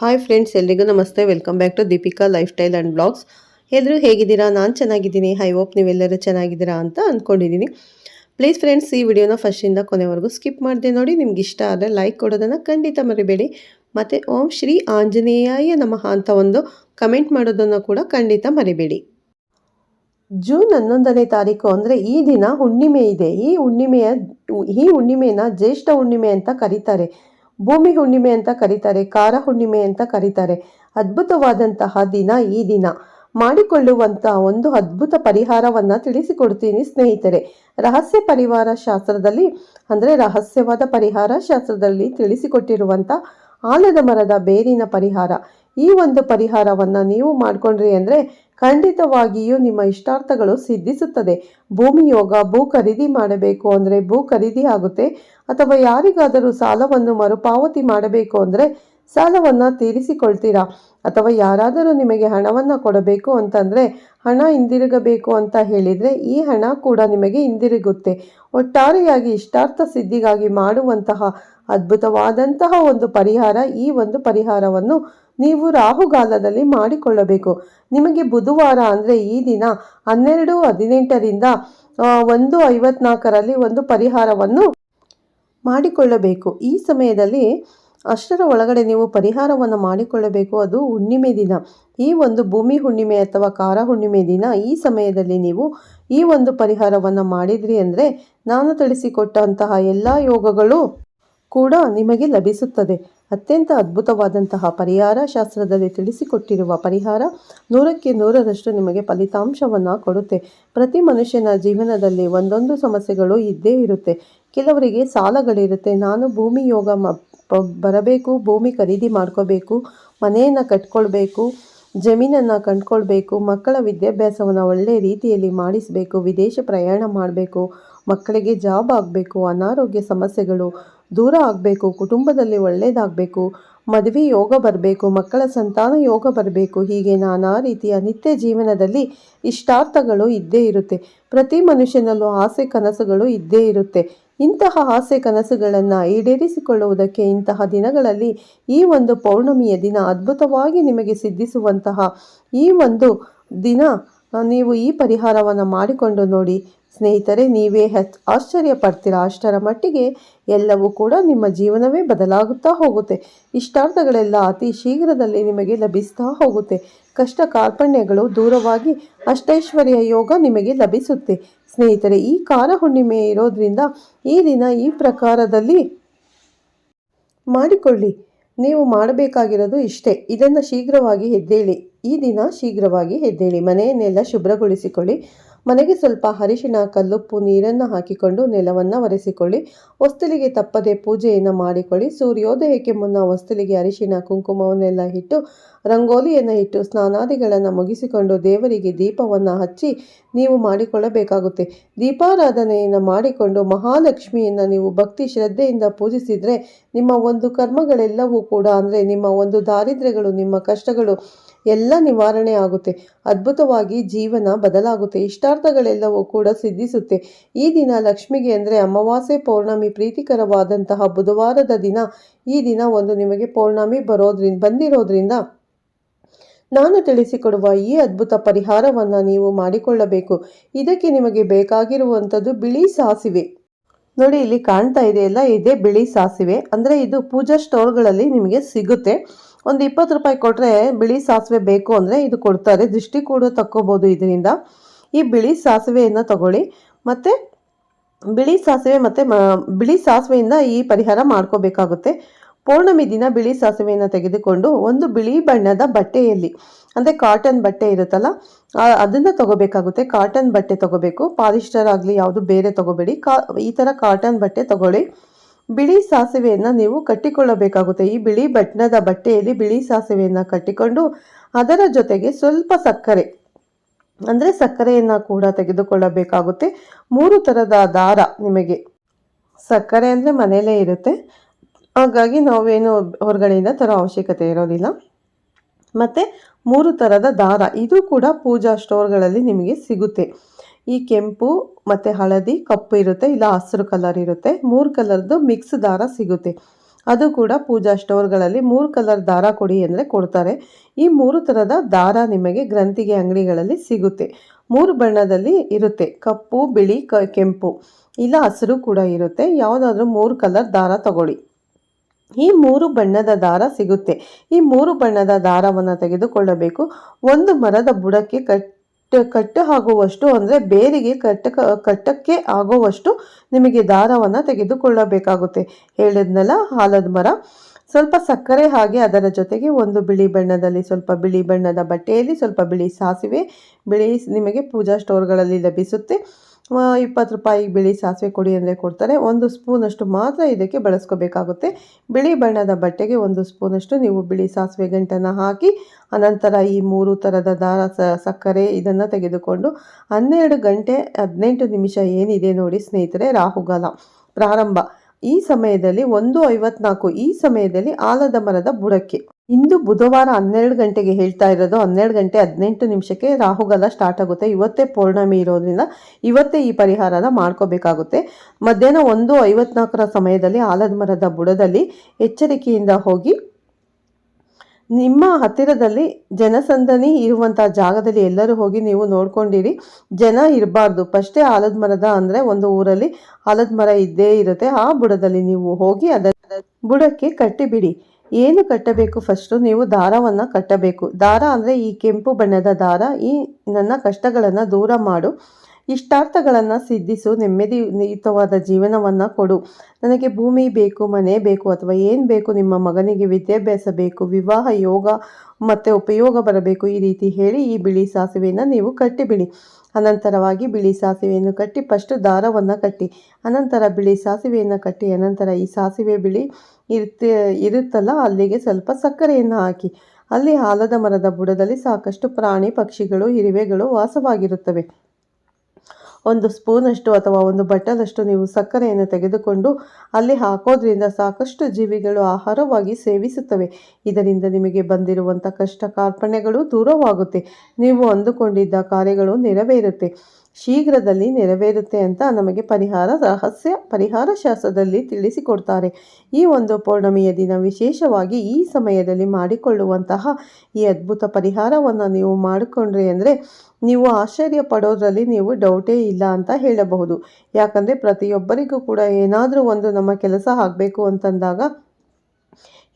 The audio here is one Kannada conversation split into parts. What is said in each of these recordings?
ಹಾಯ್ ಫ್ರೆಂಡ್ಸ್ ಎಲ್ರಿಗೂ ನಮಸ್ತೆ. Welcome back to Deepika lifestyle and blogs ಎಲ್ಲರೂ ಹೇಗಿದ್ದೀರಾ? ನಾನು ಚೆನ್ನಾಗಿದ್ದೀನಿ. ಐ ಹೋಪ್ ನೀವೆಲ್ಲರೂ ಚೆನ್ನಾಗಿದ್ದೀರಾ ಅಂತ ಅಂದ್ಕೊಂಡಿದ್ದೀನಿ ಪ್ಲೀಸ್ ಫ್ರೆಂಡ್ಸ್ ಈ ವಿಡಿಯೋನ ಫಸ್ಟಿಂದ ಕೊನೆವರೆಗೂ ಸ್ಕಿಪ್ ಮಾಡಿದೆ. ನೋಡಿ, ನಿಮ್ಗೆ ಇಷ್ಟ ಆದರೆ ಲೈಕ್ ಕೊಡೋದನ್ನು ಖಂಡಿತ ಮರಿಬೇಡಿ. ಮತ್ತು ಓಂ ಶ್ರೀ ಆಂಜನೇಯ ನಮಃ ಅಂತ ಒಂದು ಕಮೆಂಟ್ ಮಾಡೋದನ್ನು ಕೂಡ ಖಂಡಿತ ಮರಿಬೇಡಿ. ಜೂನ್ ಹನ್ನೊಂದನೇ ತಾರೀಕು ಅಂದರೆ ಈ ದಿನ ಹುಣ್ಣಿಮೆ ಇದೆ. ಈ ಹುಣ್ಣಿಮೆಯ, ಈ ಹುಣ್ಣಿಮೆನ ಜ್ಯೇಷ್ಠ ಹುಣ್ಣಿಮೆ ಅಂತ ಕರೀತಾರೆ. ಭೂಮಿ ಹುಣ್ಣಿಮೆ ಅಂತ ಕರೀತಾರೆ ಕಾರ ಹುಣ್ಣಿಮೆ ಅಂತ ಕರೀತಾರೆ. ಅದ್ಭುತವಾದಂತಹ ದಿನ ಈ ದಿನ. ಮಾಡಿಕೊಳ್ಳುವಂಥ ಒಂದು ಅದ್ಭುತ ಪರಿಹಾರವನ್ನು ತಿಳಿಸಿಕೊಡ್ತೀನಿ ಸ್ನೇಹಿತರೆ. ರಹಸ್ಯ ಪರಿವಾರ ಶಾಸ್ತ್ರದಲ್ಲಿ, ಅಂದರೆ ರಹಸ್ಯವಾದ ಪರಿಹಾರ ಶಾಸ್ತ್ರದಲ್ಲಿ ತಿಳಿಸಿಕೊಟ್ಟಿರುವಂಥ ಆಲದ ಮರದ ಬೇರಿನ ಪರಿಹಾರ. ಈ ಒಂದು ಪರಿಹಾರವನ್ನು ನೀವು ಮಾಡಿಕೊಂಡ್ರಿ ಅಂದರೆ ಖಂಡಿತವಾಗಿಯೂ ನಿಮ್ಮ ಇಷ್ಟಾರ್ಥಗಳು ಸಿದ್ಧಿಸುತ್ತದೆ. ಭೂಮಿ ಯೋಗ ಭೂ ಖರೀದಿ ಮಾಡಬೇಕು ಅಂದರೆ ಭೂ ಖರೀದಿ ಆಗುತ್ತೆ. ಅಥವಾ ಯಾರಿಗಾದರೂ ಸಾಲವನ್ನು ಮರುಪಾವತಿ ಮಾಡಬೇಕು ಅಂದರೆ ಸಾಲವನ್ನು ತೀರಿಸಿಕೊಳ್ತೀರಾ? ಅಥವಾ ಯಾರಾದರೂ ನಿಮಗೆ ಹಣವನ್ನು ಕೊಡಬೇಕು ಅಂತಂದರೆ ಹಣ ಹಿಂದಿರುಗಬೇಕು ಅಂತ ಹೇಳಿದರೆ ಈ ಹಣ ಕೂಡ ನಿಮಗೆ ಹಿಂದಿರುಗುತ್ತೆ. ಒಟ್ಟಾರೆಯಾಗಿ ಇಷ್ಟಾರ್ಥ ಸಿದ್ಧಿಗಾಗಿ ಮಾಡುವಂತಹ ಅದ್ಭುತವಾದಂತಹ ಒಂದು ಪರಿಹಾರ ಈ ಒಂದು ಪರಿಹಾರವನ್ನು ನೀವು ರಾಹುಗಾಲದಲ್ಲಿ ಮಾಡಿಕೊಳ್ಳಬೇಕು. ನಿಮಗೆ ಬುಧವಾರ ಅಂದರೆ ಈ ದಿನ ಹನ್ನೆರಡು, ಹದಿನೆಂಟರಿಂದ ಒಂದು, ಐವತ್ನಾಲ್ಕರಲ್ಲಿ ಒಂದು ಪರಿಹಾರವನ್ನು ಮಾಡಿಕೊಳ್ಳಬೇಕು. ಈ ಸಮಯದಲ್ಲಿ ಅಷ್ಟರ ಒಳಗಡೆ ನೀವು ಪರಿಹಾರವನ್ನು ಮಾಡಿಕೊಳ್ಳಬೇಕು. ಅದು ಹುಣ್ಣಿಮೆ ದಿನ. ಈ ಒಂದು ಭೂಮಿ ಹುಣ್ಣಿಮೆ ಅಥವಾ ಕಾರ ಹುಣ್ಣಿಮೆ ದಿನ ಈ ಸಮಯದಲ್ಲಿ ನೀವು ಈ ಒಂದು ಪರಿಹಾರವನ್ನು ಮಾಡಿದ್ರಿ ಅಂದರೆ ನಾನು ತಿಳಿಸಿಕೊಟ್ಟಂತಹ ಎಲ್ಲ ಯೋಗಗಳು ಕೂಡ ನಿಮಗೆ ಲಭಿಸುತ್ತದೆ. ಅತ್ಯಂತ ಅದ್ಭುತವಾದಂತಹ ಪರಿಹಾರ ಶಾಸ್ತ್ರದಲ್ಲಿ ತಿಳಿಸಿಕೊಟ್ಟಿರುವ ಪರಿಹಾರ ನೂರಕ್ಕೆ ನೂರರಷ್ಟು ನಿಮಗೆ ಫಲಿತಾಂಶವನ್ನು ಕೊಡುತ್ತೆ. ಪ್ರತಿ ಮನುಷ್ಯನ ಜೀವನದಲ್ಲಿ ಒಂದೊಂದು ಸಮಸ್ಯೆಗಳು ಇದ್ದೇ ಇರುತ್ತೆ. ಕೆಲವರಿಗೆ ಸಾಲಗಳಿರುತ್ತೆ. ನಾನು ಭೂಮಿ ಯೋಗ ಬರಬೇಕು, ಭೂಮಿ ಖರೀದಿ ಮಾಡ್ಕೋಬೇಕು, ಮನೆಯನ್ನು ಕಟ್ಕೊಳ್ಬೇಕು, ಜಮೀನನ್ನು ಕಂಡ್ಕೊಳ್ಬೇಕು, ಮಕ್ಕಳ ವಿದ್ಯಾಭ್ಯಾಸವನ್ನು ಒಳ್ಳೆ ರೀತಿಯಲ್ಲಿ ಮಾಡಿಸಬೇಕು, ವಿದೇಶ ಪ್ರಯಾಣ ಮಾಡಬೇಕು, ಮಕ್ಕಳಿಗೆ ಜಾಬ್ ಆಗಬೇಕು, ಅನಾರೋಗ್ಯ ಸಮಸ್ಯೆಗಳು ದೂರ ಆಗಬೇಕು, ಕುಟುಂಬದಲ್ಲಿ ಒಳ್ಳೆಯದಾಗಬೇಕು ಮದುವೆ ಯೋಗ ಬರಬೇಕು, ಮಕ್ಕಳ ಸಂತಾನ ಯೋಗ ಬರಬೇಕು, ಹೀಗೆ ನಾನಾ ರೀತಿಯ ನಿತ್ಯ ಜೀವನದಲ್ಲಿ ಇಷ್ಟಾರ್ಥಗಳು ಇದ್ದೇ ಇರುತ್ತೆ. ಪ್ರತಿ ಮನುಷ್ಯನಲ್ಲೂ ಆಸೆ ಕನಸುಗಳು ಇದ್ದೇ ಇರುತ್ತೆ. ಇಂತಹ ಆಸೆ ಕನಸುಗಳನ್ನು ಈಡೇರಿಸಿಕೊಳ್ಳುವುದಕ್ಕೆ ಇಂತಹ ದಿನಗಳಲ್ಲಿ ಈ ಒಂದು ಪೌರ್ಣಮಿಯ ದಿನ ಅದ್ಭುತವಾಗಿ ನಿಮಗೆ ಸಿದ್ಧಿಸುವಂತಹ ಈ ಒಂದು ದಿನ ನೀವು ಈ ಪರಿಹಾರವನ್ನು ಮಾಡಿಕೊಂಡು ನೋಡಿ. ಸ್ನೇಹಿತರೆ, ನೀವೇ ಆಶ್ಚರ್ಯ ಪಡ್ತೀರಾ ಅಷ್ಟರ ಮಟ್ಟಿಗೆ ಎಲ್ಲವೂ ಕೂಡ ನಿಮ್ಮ ಜೀವನವೇ ಬದಲಾಗುತ್ತಾ ಹೋಗುತ್ತೆ. ಇಷ್ಟಾರ್ಥಗಳೆಲ್ಲ ಅತಿ ಶೀಘ್ರದಲ್ಲಿ ನಿಮಗೆ ಲಭಿಸ್ತಾ ಹೋಗುತ್ತೆ. ಕಷ್ಟ ಕಾರ್ಪಣ್ಯಗಳು ದೂರವಾಗಿ ಅಷ್ಟೈಶ್ವರ್ಯ ಯೋಗ ನಿಮಗೆ ಲಭಿಸುತ್ತೆ. ಸ್ನೇಹಿತರೆ, ಈ ಕಾರ ಹುಣ್ಣಿಮೆ ಇರೋದ್ರಿಂದ ಈ ದಿನ ಈ ಪ್ರಕಾರದಲ್ಲಿ ಮಾಡಿಕೊಳ್ಳಿ. ನೀವು ಮಾಡಬೇಕಾಗಿರೋದು ಇಷ್ಟೇ. ಇದನ್ನು ಶೀಘ್ರವಾಗಿ ಎದ್ದೇಳಿ. ಈ ದಿನ ಶೀಘ್ರವಾಗಿ ಎದ್ದೇಳಿ, ಮನೆಯನ್ನೆಲ್ಲ ಶುಭ್ರಗೊಳಿಸಿಕೊಳ್ಳಿ. ಮನೆಗೆ ಸ್ವಲ್ಪ ಅರಿಶಿಣ, ಕಲ್ಲುಪ್ಪು, ನೀರನ್ನು ಹಾಕಿಕೊಂಡು ನೆಲವನ್ನು ಒರೆಸಿಕೊಳ್ಳಿ. ಹೊಸ್ತಲಿಗೆ ತಪ್ಪದೆ ಪೂಜೆಯನ್ನು ಮಾಡಿಕೊಳ್ಳಿ. ಸೂರ್ಯೋದಯಕ್ಕೆ ಮುನ್ನ ಹೊಸ್ತಲಿಗೆ ಅರಿಶಿಣ, ಕುಂಕುಮವನ್ನೆಲ್ಲ ಇಟ್ಟು, ರಂಗೋಲಿಯನ್ನು ಇಟ್ಟು, ಸ್ನಾನಾದಿಗಳನ್ನು ಮುಗಿಸಿಕೊಂಡು ದೇವರಿಗೆ ದೀಪವನ್ನು ಹಚ್ಚಿ ನೀವು ಮಾಡಿಕೊಳ್ಳಬೇಕಾಗುತ್ತೆ. ದೀಪಾರಾಧನೆಯನ್ನು ಮಾಡಿಕೊಂಡು ಮಹಾಲಕ್ಷ್ಮಿಯನ್ನು ನೀವು ಭಕ್ತಿ ಶ್ರದ್ಧೆಯಿಂದ ಪೂಜಿಸಿದರೆ ನಿಮ್ಮ ಒಂದು ಕರ್ಮಗಳೆಲ್ಲವೂ ಕೂಡ, ಅಂದರೆ ನಿಮ್ಮ ಒಂದು ದಾರಿದ್ರ್ಯಗಳು, ನಿಮ್ಮ ಕಷ್ಟಗಳು ಎಲ್ಲ ನಿವಾರಣೆ ಆಗುತ್ತೆ. ಅದ್ಭುತವಾಗಿ ಜೀವನ ಬದಲಾಗುತ್ತೆ. ಇಷ್ಟಾರ್ಥಗಳೆಲ್ಲವೂ ಕೂಡ ಸಿದ್ಧಿಸುತ್ತೆ. ಈ ದಿನ ಲಕ್ಷ್ಮಿಗೆ ಅಂದರೆ ಅಮಾವಾಸ್ಯೆ ಪೌರ್ಣಮಿ ಪ್ರೀತಿಕರವಾದಂತಹ ಬುಧವಾರದ ದಿನ. ಈ ದಿನ ಒಂದು ನಿಮಗೆ ಪೌರ್ಣಮಿ ಬರೋದ್ರಿಂದ ಬಂದಿರೋದ್ರಿಂದ ನಾನು ತಿಳಿಸಿಕೊಡುವ ಈ ಅದ್ಭುತ ಪರಿಹಾರವನ್ನು ನೀವು ಮಾಡಿಕೊಳ್ಳಬೇಕು. ಇದಕ್ಕೆ ನಿಮಗೆ ಬೇಕಾಗಿರುವಂಥದ್ದು ಬಿಳಿ ಸಾಸಿವೆ. ನೋಡಿ, ಇಲ್ಲಿ ಕಾಣ್ತಾ ಇದೆಯಲ್ಲ, ಇದೇ ಬಿಳಿ ಸಾಸಿವೆ. ಅಂದರೆ ಇದು ಪೂಜಾ ಸ್ಟೋರ್ಗಳಲ್ಲಿ ನಿಮಗೆ ಸಿಗುತ್ತೆ. ಒಂದು ಇಪ್ಪತ್ತು ರೂಪಾಯಿ ಕೊಟ್ಟರೆ ಬಿಳಿ ಸಾಸಿವೆ ಬೇಕು ಅಂದರೆ ಇದು ಕೊಡ್ತಾರೆ. ದೃಷ್ಟಿ ಕೂಡ ತಕ್ಕೋಬೋದು ಇದರಿಂದ. ಈ ಬಿಳಿ ಸಾಸಿವೆಯನ್ನು ತಗೊಳ್ಳಿ. ಮತ್ತು ಬಿಳಿ ಸಾಸಿವೆ ಮತ್ತು ಬಿಳಿ ಸಾಸಿವೆಯಿಂದ ಈ ಪರಿಹಾರ ಮಾಡ್ಕೋಬೇಕಾಗುತ್ತೆ. ಪೌರ್ಣಮಿ ದಿನ ಬಿಳಿ ಸಾಸಿವೆಯನ್ನು ತೆಗೆದುಕೊಂಡು ಒಂದು ಬಿಳಿ ಬಣ್ಣದ ಬಟ್ಟೆಯಲ್ಲಿ, ಅಂದರೆ ಕಾಟನ್ ಬಟ್ಟೆ ಇರುತ್ತಲ್ಲ ಅದನ್ನು ತಗೋಬೇಕಾಗುತ್ತೆ. ಕಾಟನ್ ಬಟ್ಟೆ ತಗೋಬೇಕು. ಪಾಲಿಸ್ಟರ್ ಆಗಲಿ ಯಾವುದು ಬೇರೆ ತಗೋಬೇಡಿ. ಕಾ, ಈ ಥರ ಕಾಟನ್ ಬಟ್ಟೆ ತಗೊಳ್ಳಿ. ಬಿಳಿ ಸಾಸಿವೆಯನ್ನು ನೀವು ಕಟ್ಟಿಕೊಳ್ಳಬೇಕಾಗುತ್ತೆ. ಈ ಬಿಳಿ ಬಣ್ಣದ ಬಟ್ಟೆಯಲ್ಲಿ ಬಿಳಿ ಸಾಸಿವೆಯನ್ನು ಕಟ್ಟಿಕೊಂಡು ಅದರ ಜೊತೆಗೆ ಸ್ವಲ್ಪ ಸಕ್ಕರೆ, ಅಂದರೆ ಸಕ್ಕರೆಯನ್ನು ಕೂಡ ತೆಗೆದುಕೊಳ್ಳಬೇಕಾಗುತ್ತೆ. ಮೂರು ಥರದ ದಾರ ನಿಮಗೆ. ಸಕ್ಕರೆ ಅಂದರೆ ಮನೆಯಲ್ಲೇ ಇರುತ್ತೆ. ಹಾಗಾಗಿ ನಾವೇನು ಹೊರಗಡೆಯಿಂದ ತರೋ ಅವಶ್ಯಕತೆ ಇರೋದಿಲ್ಲ. ಮತ್ತು ಮೂರು ಥರದ ದಾರ, ಇದು ಕೂಡ ಪೂಜಾ ಸ್ಟೋರ್ಗಳಲ್ಲಿ ನಿಮಗೆ ಸಿಗುತ್ತೆ. ಈ ಕೆಂಪು ಮತ್ತು ಹಳದಿ ಕಪ್ಪು ಇರುತ್ತೆ, ಇಲ್ಲ ಹಸಿರು ಕಲರ್ ಇರುತ್ತೆ. ಮೂರು ಕಲರ್ದು ಮಿಕ್ಸ್ ದಾರ ಸಿಗುತ್ತೆ. ಅದು ಕೂಡ ಪೂಜಾ ಸ್ಟೋರ್ಗಳಲ್ಲಿ ಮೂರು ಕಲರ್ ದಾರ ಕೊಡಿ ಅಂದರೆ ಕೊಡ್ತಾರೆ. ಈ ಮೂರು ಥರದ ದಾರ ನಿಮಗೆ ಗ್ರಂಥಿಗೆ, ಅಂಗಡಿಗಳಲ್ಲಿ ಸಿಗುತ್ತೆ. ಮೂರು ಬಣ್ಣದಲ್ಲಿ ಇರುತ್ತೆ, ಕಪ್ಪು, ಬಿಳಿ, ಕ, ಕೆಂಪು. ಇಲ್ಲ ಹಸಿರು ಕೂಡ ಇರುತ್ತೆ. ಯಾವುದಾದ್ರೂ ಮೂರು ಕಲರ್ ದಾರ ತಗೊಳ್ಳಿ. ಈ ಮೂರು ಬಣ್ಣದ ದಾರ ಸಿಗುತ್ತೆ. ಈ ಮೂರು ಬಣ್ಣದ ದಾರವನ್ನು ತೆಗೆದುಕೊಳ್ಳಬೇಕು. ಒಂದು ಮರದ ಬುಡಕ್ಕೆ ಕಟ್ ಕಟ್ಟು ಆಗುವಷ್ಟು ಅಂದರೆ ಬೇರಿಗೆ ಕಟ್ಟ ಕಟ್ಟಕ್ಕೆ ಆಗುವಷ್ಟು ನಿಮಗೆ ದಾರವನ್ನು ತೆಗೆದುಕೊಳ್ಳಬೇಕಾಗುತ್ತೆ. ಹೇಳಿದ್ನಲ್ಲ ಹಾಲದ ಮರ. ಸ್ವಲ್ಪ ಸಕ್ಕರೆ ಹಾಗೆ ಅದರ ಜೊತೆಗೆ ಒಂದು ಬಿಳಿ ಬಣ್ಣದಲ್ಲಿ ಸ್ವಲ್ಪ ಬಿಳಿ ಬಣ್ಣದ ಬಟ್ಟೆಯಲ್ಲಿ ಸ್ವಲ್ಪ ಬಿಳಿ ಸಾಸಿವೆ ಬಿಳಿ, ನಿಮಗೆ ಪೂಜಾ ಸ್ಟೋರ್ಗಳಲ್ಲಿ ಲಭಿಸುತ್ತೆ. ಇಪ್ಪತ್ತು ರೂಪಾಯಿ ಬಿಳಿ ಸಾಸಿವೆ ಕೊಡಿ ಅಂದರೆ ಕೊಡ್ತಾರೆ. ಒಂದು ಸ್ಪೂನಷ್ಟು ಮಾತ್ರ ಇದಕ್ಕೆ ಬಳಸ್ಕೋಬೇಕಾಗುತ್ತೆ. ಬಿಳಿ ಬಣ್ಣದ ಬಟ್ಟೆಗೆ ಒಂದು ಸ್ಪೂನಷ್ಟು ನೀವು ಬಿಳಿ ಸಾಸಿವೆ ಗಂಟನ್ನು ಹಾಕಿ, ಅನಂತರ ಈ ಮೂರು ಥರದ ದಾರ ಸಕ್ಕರೆ ಇದನ್ನು ತೆಗೆದುಕೊಂಡು ಹನ್ನೆರಡು ಗಂಟೆ ಹದಿನೆಂಟು ನಿಮಿಷ ಏನಿದೆ ನೋಡಿ ಸ್ನೇಹಿತರೆ, ರಾಹುಗಾಲ ಪ್ರಾರಂಭ. ಈ ಸಮಯದಲ್ಲಿ ಒಂದು ಐವತ್ನಾಲ್ಕು, ಈ ಸಮಯದಲ್ಲಿ ಆಲದ ಮರದ ಬುಡಕ್ಕೆ. ಇಂದು ಬುಧವಾರ ಹನ್ನೆರಡು ಗಂಟೆಗೆ ಹೇಳ್ತಾ ಇರೋದು ಹನ್ನೆರಡು ಗಂಟೆ ಹದಿನೆಂಟು ನಿಮಿಷಕ್ಕೆ ರಾಹುಗಲ ಸ್ಟಾರ್ಟ್ ಆಗುತ್ತೆ. ಇವತ್ತೇ ಪೌರ್ಣಮಿ ಇರೋದ್ರಿಂದ ಇವತ್ತೇ ಈ ಪರಿಹಾರನ ಮಾಡ್ಕೋಬೇಕಾಗುತ್ತೆ. ಮಧ್ಯಾಹ್ನ ಒಂದು ಐವತ್ನಾಲ್ಕರ ಸಮಯದಲ್ಲಿ ಆಲದ ಮರದ ಬುಡದಲ್ಲಿ ಎಚ್ಚರಿಕೆಯಿಂದ ಹೋಗಿ ನಿಮ್ಮ ಹತ್ತಿರದಲ್ಲಿ ಜನಸಂದಣಿ ಇರುವಂಥ ಜಾಗದಲ್ಲಿ ಎಲ್ಲರೂ ಹೋಗಿ ನೀವು ನೋಡ್ಕೊಂಡಿರಿ. ಜನ ಇರಬಾರ್ದು. ಫಸ್ಟೇ ಆಲದ ಮರದ ಅಂದರೆ ಒಂದು ಊರಲ್ಲಿ ಆಲದ ಮರ ಇದ್ದೇ ಇರುತ್ತೆ. ಆ ಬುಡದಲ್ಲಿ ನೀವು ಹೋಗಿ ಅದರ ಬುಡಕ್ಕೆ ಕಟ್ಟಿಬಿಡಿ. ಏನು ಕಟ್ಟಬೇಕು? ಫಸ್ಟು ನೀವು ದಾರವನ್ನು ಕಟ್ಟಬೇಕು. ದಾರ ಅಂದರೆ ಈ ಕೆಂಪು ಬಣ್ಣದ ದಾರ, ಈ ನನ್ನ ಕಷ್ಟಗಳನ್ನು ದೂರ ಮಾಡು. ಇಷ್ಟಾರ್ಥಗಳನ್ನು ಸಿದ್ಧಿಸು. ನೆಮ್ಮದಿಯುತವಾದ ಜೀವನವನ್ನು ಕೊಡು. ನನಗೆ ಭೂಮಿ ಬೇಕು, ಮನೆ ಬೇಕು ಅಥವಾ ಏನು ಬೇಕು, ನಿಮ್ಮ ಮಗನಿಗೆ ವಿದ್ಯಾಭ್ಯಾಸ ಬೇಕು, ವಿವಾಹ, ಯೋಗ ಮತ್ತು ಉಪಯೋಗ ಬರಬೇಕು. ಈ ರೀತಿ ಹೇಳಿ ಈ ಬಿಳಿ ಸಾಸಿವೆಯನ್ನು ನೀವು ಕಟ್ಟಿಬಿಡಿ. ಅನಂತರವಾಗಿ ಬಿಳಿ ಸಾಸಿವೆಯನ್ನು ಕಟ್ಟಿ ಫಸ್ಟ್ ದಾರವನ್ನು ಕಟ್ಟಿ. ಅನಂತರ ಬಿಳಿ ಸಾಸಿವೆಯನ್ನು ಕಟ್ಟಿ, ಅನಂತರ ಈ ಸಾಸಿವೆ ಬಿಳಿ ಇರುತ್ತೆ ಇರುತ್ತಲ್ಲ, ಅಲ್ಲಿಗೆ ಸ್ವಲ್ಪ ಸಕ್ಕರೆಯನ್ನು ಹಾಕಿ. ಅಲ್ಲಿ ಆಲದ ಮರದ ಬುಡದಲ್ಲಿ ಸಾಕಷ್ಟು ಪ್ರಾಣಿ, ಪಕ್ಷಿಗಳು, ಇರುವೆಗಳು ವಾಸವಾಗಿರುತ್ತವೆ. ಒಂದು ಸ್ಪೂನಷ್ಟು ಅಥವಾ ಒಂದು ಬಟ್ಟಲಷ್ಟು ನೀವು ಸಕ್ಕರೆಯನ್ನು ತೆಗೆದುಕೊಂಡು ಅಲ್ಲಿ ಹಾಕೋದ್ರಿಂದ ಸಾಕಷ್ಟು ಜೀವಿಗಳು ಆಹಾರವಾಗಿ ಸೇವಿಸುತ್ತವೆ. ಇದರಿಂದ ನಿಮಗೆ ಬಂದಿರುವಂಥ ಕಷ್ಟ ಕಾರ್ಪಣ್ಯಗಳು ದೂರವಾಗುತ್ತೆ. ನೀವು ಅಂದುಕೊಂಡಿದ್ದ ಕಾರ್ಯಗಳು ನೆರವೇರುತ್ತೆ. ಶೀಘ್ರದಲ್ಲಿ ನೆರವೇರುತ್ತೆ ಅಂತ ನಮಗೆ ಪರಿಹಾರ, ರಹಸ್ಯ ಪರಿಹಾರ ಶಾಸ್ತ್ರದಲ್ಲಿ ತಿಳಿಸಿಕೊಡ್ತಾರೆ. ಈ ಒಂದು ಪೌರ್ಣಮಿಯ ದಿನ ವಿಶೇಷವಾಗಿ ಈ ಸಮಯದಲ್ಲಿ ಮಾಡಿಕೊಳ್ಳುವಂತಹ ಈ ಅದ್ಭುತ ಪರಿಹಾರವನ್ನು ನೀವು ಮಾಡಿಕೊಂಡ್ರಿ ಅಂದರೆ ನೀವು ಆಶ್ಚರ್ಯ ಪಡೋದ್ರಲ್ಲಿ ನೀವು ಡೌಟೇ ಇಲ್ಲ ಅಂತ ಹೇಳಬಹುದು. ಯಾಕಂದರೆ ಪ್ರತಿಯೊಬ್ಬರಿಗೂ ಕೂಡ ಏನಾದರೂ ಒಂದು ನಮ್ಮ ಕೆಲಸ ಆಗಬೇಕು ಅಂತಂದಾಗ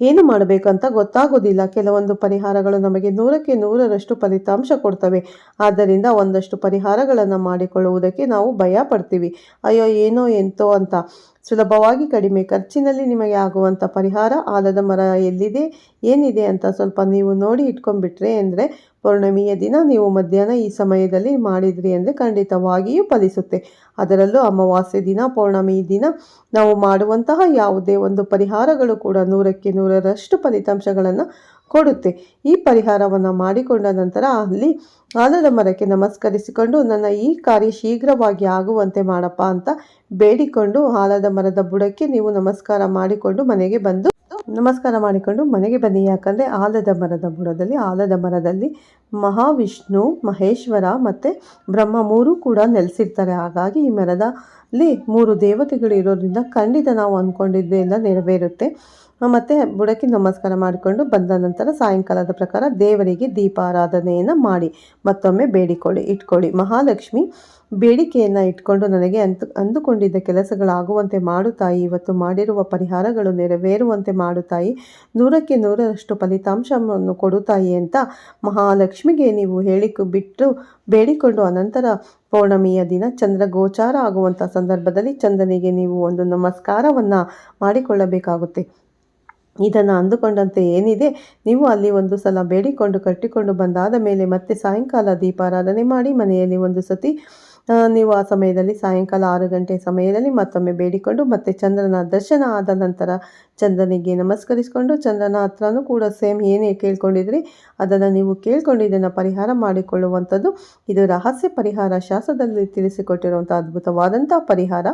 ಏನು ಮಾಡಬೇಕಂತ ಗೊತ್ತಾಗೋದಿಲ್ಲ. ಕೆಲವೊಂದು ಪರಿಹಾರಗಳು ನಮಗೆ ನೂರಕ್ಕೆ ನೂರರಷ್ಟು ಫಲಿತಾಂಶ ಕೊಡ್ತವೆ. ಆದ್ದರಿಂದ ಒಂದಷ್ಟು ಪರಿಹಾರಗಳನ್ನು ಮಾಡಿಕೊಳ್ಳುವುದಕ್ಕೆ ನಾವು ಭಯ ಅಯ್ಯೋ, ಏನೋ ಎಂತೋ ಅಂತ. ಸುಲಭವಾಗಿ ಕಡಿಮೆ ಖರ್ಚಿನಲ್ಲಿ ನಿಮಗೆ ಆಗುವಂಥ ಪರಿಹಾರ ಆಲದ ಮರ ಎಲ್ಲಿದೆ, ಏನಿದೆ ಅಂತ ಸ್ವಲ್ಪ ನೀವು ನೋಡಿ ಇಟ್ಕೊಂಡ್ಬಿಟ್ರೆ ಅಂದರೆ ಪೌರ್ಣಮಿಯ ದಿನ ನೀವು ಮಧ್ಯಾಹ್ನ ಈ ಸಮಯದಲ್ಲಿ ಮಾಡಿದ್ರಿ ಅಂದರೆ ಖಂಡಿತವಾಗಿಯೂ ಫಲಿಸುತ್ತೆ. ಅದರಲ್ಲೂ ಅಮಾವಾಸ್ಯೆ ದಿನ, ಪೌರ್ಣಮಿ ದಿನ, ನಾವು ಮಾಡುವಂತಹ ಯಾವುದೇ ಒಂದು ಪರಿಹಾರಗಳು ಕೂಡ ನೂರಕ್ಕೆ ನೂರರಷ್ಟು ಫಲಿತಾಂಶಗಳನ್ನು ಕೊಡುತ್ತೆ. ಈ ಪರಿಹಾರವನ್ನು ಮಾಡಿಕೊಂಡ ನಂತರ ಅಲ್ಲಿ ಆಲದ ಮರಕ್ಕೆ ನಮಸ್ಕರಿಸಿಕೊಂಡು, ನನ್ನ ಈ ಕಾರ್ಯ ಶೀಘ್ರವಾಗಿ ಆಗುವಂತೆ ಮಾಡಪ್ಪ ಅಂತ ಬೇಡಿಕೊಂಡು ಆಲದ ಮರದ ಬುಡಕ್ಕೆ ನೀವು ನಮಸ್ಕಾರ ಮಾಡಿಕೊಂಡು ಮನೆಗೆ ಬಂದು, ನಮಸ್ಕಾರ ಮಾಡಿಕೊಂಡು ಮನೆಗೆ ಬನ್ನಿ. ಯಾಕಂದರೆ ಆಲದ ಮರದ ಬುಡದಲ್ಲಿ ಆಲದ ಮರದಲ್ಲಿ ಮಹಾವಿಷ್ಣು, ಮಹೇಶ್ವರ ಮತ್ತು ಬ್ರಹ್ಮ ಮೂರು ಕೂಡ ನೆಲೆಸಿರ್ತಾರೆ. ಹಾಗಾಗಿ ಈ ಮರದಲ್ಲಿ ಮೂರು ದೇವತೆಗಳು ಇರೋದ್ರಿಂದ ಖಂಡಿತ ನಾವು ಅಂದ್ಕೊಂಡಿದ್ದೆಲ್ಲ ನೆರವೇರುತ್ತೆ. ಮತ್ತು ಬುಡಕ್ಕೆ ನಮಸ್ಕಾರ ಮಾಡಿಕೊಂಡು ಬಂದ ನಂತರ ಸಾಯಂಕಾಲದ ಪ್ರಕಾರ ದೇವರಿಗೆ ದೀಪಾರಾಧನೆಯನ್ನು ಮಾಡಿ, ಮತ್ತೊಮ್ಮೆ ಬೇಡಿಕೊಳ್ಳಿ, ಇಟ್ಕೊಳ್ಳಿ. ಮಹಾಲಕ್ಷ್ಮಿ, ಬೇಡಿಕೆಯನ್ನು ಇಟ್ಕೊಂಡು ನನಗೆ ಅಂದು, ಅಂದುಕೊಂಡಿದ್ದ ಕೆಲಸಗಳಾಗುವಂತೆ ಮಾಡುತ್ತಾಯಿ ತಾಯಿ. ಇವತ್ತು ಮಾಡಿರುವ ಪರಿಹಾರಗಳು ನೆರವೇರುವಂತೆ ಮಾಡು ತಾಯಿ. ನೂರಕ್ಕೆ ನೂರರಷ್ಟು ಫಲಿತಾಂಶವನ್ನು ಕೊಡುತ್ತಾಯಿ ತಾಯಿ ಅಂತ ಮಹಾಲಕ್ಷ್ಮಿಗೆ ನೀವು ಹೇಳಿ ಬಿಟ್ಟು ಬೇಡಿಕೊಂಡು ಅನಂತರ ಪೌರ್ಣಮಿಯ ದಿನ ಚಂದ್ರ ಗೋಚಾರ ಆಗುವಂಥ ಸಂದರ್ಭದಲ್ಲಿ ಚಂದ್ರನಿಗೆ ನೀವು ಒಂದು ನಮಸ್ಕಾರವನ್ನು ಮಾಡಿಕೊಳ್ಳಬೇಕಾಗುತ್ತೆ. ಇದನ್ನು ಅಂದುಕೊಂಡಂತೆ ಏನಿದೆ? ನೀವು ಅಲ್ಲಿ ಒಂದು ಸಲ ಬೇಡಿಕೊಂಡು ಕಟ್ಟಿಕೊಂಡು ಬಂದಾದ ಮೇಲೆ ಮತ್ತೆ ಸಾಯಂಕಾಲ ದೀಪಾರಾಧನೆ ಮಾಡಿ ಮನೆಯಲ್ಲಿ ಒಂದು ಸತಿ ನೀವು ಆ ಸಮಯದಲ್ಲಿ ಸಾಯಂಕಾಲ ಆರು ಗಂಟೆ ಸಮಯದಲ್ಲಿ ಮತ್ತೊಮ್ಮೆ ಬೇಡಿಕೊಂಡು ಮತ್ತೆ ಚಂದ್ರನ ದರ್ಶನ ಆದ ನಂತರ ಚಂದ್ರನಿಗೆ ನಮಸ್ಕರಿಸಿಕೊಂಡು ಚಂದ್ರನ ಹತ್ರನೂ ಕೂಡ ಸೇಮ್ ಏನೇ ಕೇಳ್ಕೊಂಡಿದ್ರಿ, ಅದನ್ನು ನೀವು ಕೇಳ್ಕೊಂಡು ಇದನ್ನು ಪರಿಹಾರ ಮಾಡಿಕೊಳ್ಳುವಂಥದ್ದು ಇದು ರಹಸ್ಯ ಪರಿಹಾರ. ಶಾಸ್ತ್ರದಲ್ಲಿ ತಿಳಿಸಿಕೊಟ್ಟಿರುವಂಥ ಅದ್ಭುತವಾದಂಥ ಪರಿಹಾರ.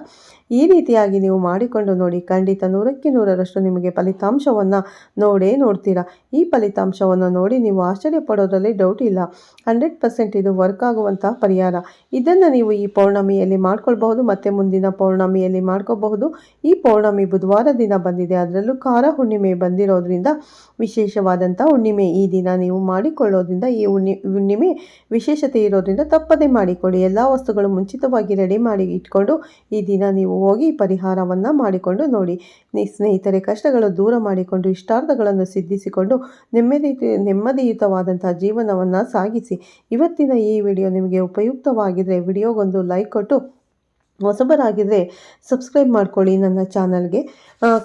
ಈ ರೀತಿಯಾಗಿ ನೀವು ಮಾಡಿಕೊಂಡು ನೋಡಿ, ಖಂಡಿತ ನೂರಕ್ಕೆ ನೂರರಷ್ಟು ನಿಮಗೆ ಫಲಿತಾಂಶವನ್ನು ನೋಡೇ ನೋಡ್ತೀರಾ. ಈ ಫಲಿತಾಂಶವನ್ನು ನೋಡಿ ನೀವು ಆಶ್ಚರ್ಯ ಪಡೋದರಲ್ಲಿ ಡೌಟ್ ಇಲ್ಲ. ಹಂಡ್ರೆಡ್ ಪರ್ಸೆಂಟ್ ಇದು ವರ್ಕ್ ಆಗುವಂತಹ ಪರಿಹಾರ. ಇದನ್ನು ನೀವು ಈ ಪೌರ್ಣಮಿಯಲ್ಲಿ ಮಾಡ್ಕೊಳ್ಬಹುದು, ಮತ್ತೆ ಮುಂದಿನ ಪೌರ್ಣಮಿಯಲ್ಲಿ ಮಾಡ್ಕೋಬಹುದು. ಈ ಪೌರ್ಣಮಿ ಬುಧವಾರ ದಿನ ಬಂದಿದೆ ಅದರಲ್ಲೂ ಖಾರ ಹುಣ್ಣಿಮೆ ಬಂದಿರೋದ್ರಿಂದ ವಿಶೇಷವಾದಂಥ ಹುಣ್ಣಿಮೆ ಈ ದಿನ ನೀವು ಮಾಡಿಕೊಳ್ಳೋದ್ರಿಂದ ಈ ಹುಣ್ಣಿ, ಹುಣ್ಣಿಮೆ ವಿಶೇಷತೆ ಇರೋದ್ರಿಂದ ತಪ್ಪದೇ ಮಾಡಿಕೊಳ್ಳಿ. ಎಲ್ಲ ವಸ್ತುಗಳು ಮುಂಚಿತವಾಗಿ ರೆಡಿ ಮಾಡಿ ಇಟ್ಕೊಂಡು ಈ ದಿನ ನೀವು ಹೋಗಿ ಪರಿಹಾರವನ್ನು ಮಾಡಿಕೊಂಡು ನೋಡಿ. ಸ್ನೇಹಿತರೆ, ಕಷ್ಟಗಳು ದೂರ ಮಾಡಿಕೊಂಡು ಇಷ್ಟಾರ್ಥಗಳನ್ನು ಸಿದ್ಧಿಸಿಕೊಂಡು ನೆಮ್ಮದಿ, ನೆಮ್ಮದಿಯುತವಾದಂಥ ಜೀವನವನ್ನು ಸಾಗಿಸಿ. ಇವತ್ತಿನ ಈ ವಿಡಿಯೋ ನಿಮಗೆ ಉಪಯುಕ್ತವಾಗಿದ್ದರೆ ವಿಡಿಯೋಗೊಂದು ಲೈಕ್ ಕೊಟ್ಟು ಹೊಸಬರಾಗಿದ್ದರೆ ಸಬ್ಸ್ಕ್ರೈಬ್ ಮಾಡ್ಕೊಳ್ಳಿ ನನ್ನ ಚಾನಲ್ಗೆ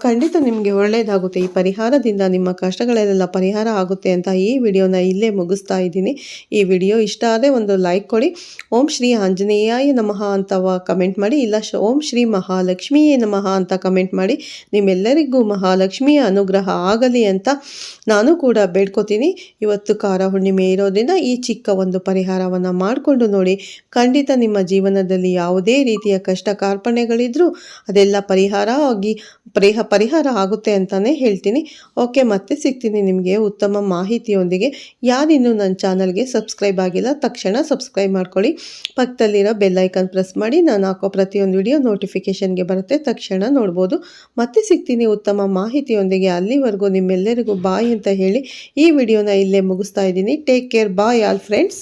ಖಂಡಿತ ನಿಮಗೆ ಒಳ್ಳೆಯದಾಗುತ್ತೆ ಈ ಪರಿಹಾರದಿಂದ ನಿಮ್ಮ ಕಷ್ಟಗಳೆಲ್ಲ ಪರಿಹಾರ ಆಗುತ್ತೆ ಅಂತ ಈ ವಿಡಿಯೋನ ಇಲ್ಲೇ ಮುಗಿಸ್ತಾ ಇದ್ದೀನಿ. ಈ ವಿಡಿಯೋ ಇಷ್ಟ ಆದರೆ ಒಂದು ಲೈಕ್ ಕೊಡಿ. ಓಂ ಶ್ರೀ ಆಂಜನೇಯಾಯ ನಮಃ ಅಂತ ಕಮೆಂಟ್ ಮಾಡಿ. ಇಲ್ಲ ಓಂ ಶ್ರೀ ಮಹಾಲಕ್ಷ್ಮಿಯೇ ನಮಃ ಅಂತ ಕಮೆಂಟ್ ಮಾಡಿ. ನಿಮ್ಮೆಲ್ಲರಿಗೂ ಮಹಾಲಕ್ಷ್ಮಿಯ ಅನುಗ್ರಹ ಆಗಲಿ ಅಂತ ನಾನು ಕೂಡ ಬೇಡ್ಕೋತೀನಿ. ಇವತ್ತು ಕಾರ ಹುಣ್ಣಿಮೆ ಇರೋದ್ರಿಂದ ಈ ಚಿಕ್ಕ ಒಂದು ಪರಿಹಾರವನ್ನು ಮಾಡಿಕೊಂಡು ನೋಡಿ. ಖಂಡಿತ ನಿಮ್ಮ ಜೀವನದಲ್ಲಿ ಯಾವುದೇ ರೀತಿಯ ಕಷ್ಟ ಕಾರ್ಪಣ್ಯಗಳಿದ್ರೂ ಅದೆಲ್ಲ ಪರಿಹಾರ ಆಗಿ ಪರಿಹ ಪರಿಹಾರ ಆಗುತ್ತೆ ಅಂತಲೇ ಹೇಳ್ತೀನಿ. ಓಕೆ, ಮತ್ತೆ ಸಿಗ್ತೀನಿ ನಿಮಗೆ ಉತ್ತಮ ಮಾಹಿತಿಯೊಂದಿಗೆ. ಯಾರಿನ್ನೂ ನನ್ನ ಚಾನಲ್ಗೆ ಸಬ್ಸ್ಕ್ರೈಬ್ ಆಗಿಲ್ಲ, ತಕ್ಷಣ ಸಬ್ಸ್ಕ್ರೈಬ್ ಮಾಡ್ಕೊಳ್ಳಿ. ಪಕ್ಕದಲ್ಲಿರೋ ಬೆಲ್ಲೈಕನ್ ಪ್ರೆಸ್ ಮಾಡಿ, ನಾನು ಹಾಕೋ ಪ್ರತಿಯೊಂದು ವಿಡಿಯೋ ನೋಟಿಫಿಕೇಷನ್ಗೆ ಬರುತ್ತೆ, ತಕ್ಷಣ ನೋಡ್ಬೋದು. ಮತ್ತೆ ಸಿಗ್ತೀನಿ ಉತ್ತಮ ಮಾಹಿತಿಯೊಂದಿಗೆ ಅಲ್ಲಿವರೆಗೂ ನಿಮ್ಮೆಲ್ಲರಿಗೂ ಬಾಯ್ ಅಂತ ಹೇಳಿ ಈ ವಿಡಿಯೋನ ಇಲ್ಲೇ ಮುಗಿಸ್ತಾ ಇದ್ದೀನಿ. Take care, bye all friends.